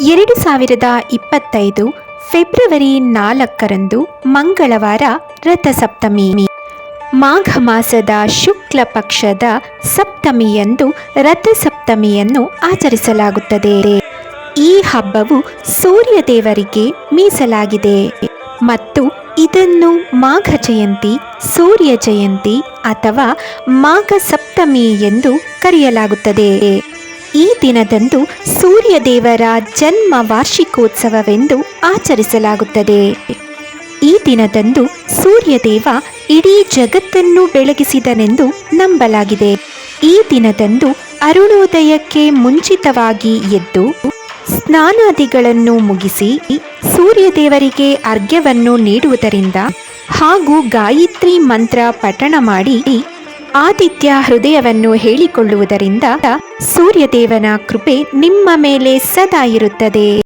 ಎರಡು ಸಾವಿರದ ಇಪ್ಪತ್ತೈದು ಫೆಬ್ರವರಿ ನಾಲ್ಕರಂದು ಮಂಗಳವಾರ ರಥಸಪ್ತಮಿ. ಮಾಘ ಮಾಸದ ಶುಕ್ಲ ಪಕ್ಷದ ಸಪ್ತಮಿಯಂದು ರಥಸಪ್ತಮಿಯನ್ನು ಆಚರಿಸಲಾಗುತ್ತದೆ. ಈ ಹಬ್ಬವು ಸೂರ್ಯ ದೇವರಿಗೆ ಮೀಸಲಾಗಿದೆ. ಮತ್ತು ಇದನ್ನು ಮಾಘ ಜಯಂತಿ, ಸೂರ್ಯ ಜಯಂತಿ ಅಥವಾ ಮಾಘ ಸಪ್ತಮಿ ಎಂದು ಕರೆಯಲಾಗುತ್ತದೆ. ಈ ದಿನದಂದು ಸೂರ್ಯದೇವರ ಜನ್ಮ ವಾರ್ಷಿಕೋತ್ಸವವೆಂದು ಆಚರಿಸಲಾಗುತ್ತದೆ. ಈ ದಿನದಂದು ಸೂರ್ಯದೇವ ಇಡೀ ಜಗತ್ತನ್ನು ಬೆಳಗಿಸಿದನೆಂದು ನಂಬಲಾಗಿದೆ. ಈ ದಿನದಂದು ಅರುಣೋದಯಕ್ಕೆ ಮುಂಚಿತವಾಗಿ ಎದ್ದು ಸ್ನಾನಾದಿಗಳನ್ನು ಮುಗಿಸಿ ಸೂರ್ಯದೇವರಿಗೆ ಅರ್ಘ್ಯವನ್ನು ನೀಡುವುದರಿಂದ ಹಾಗೂ ಗಾಯತ್ರಿ ಮಂತ್ರ ಪಠಣ ಮಾಡಿ ಆದಿತ್ಯ ಹೃದಯವನ್ನು ಹೇಳಿಕೊಳ್ಳುವುದರಿಂದ ಸೂರ್ಯದೇವನ ಕೃಪೆ ನಿಮ್ಮ ಮೇಲೆ ಸದಾ ಇರುತ್ತದೆ.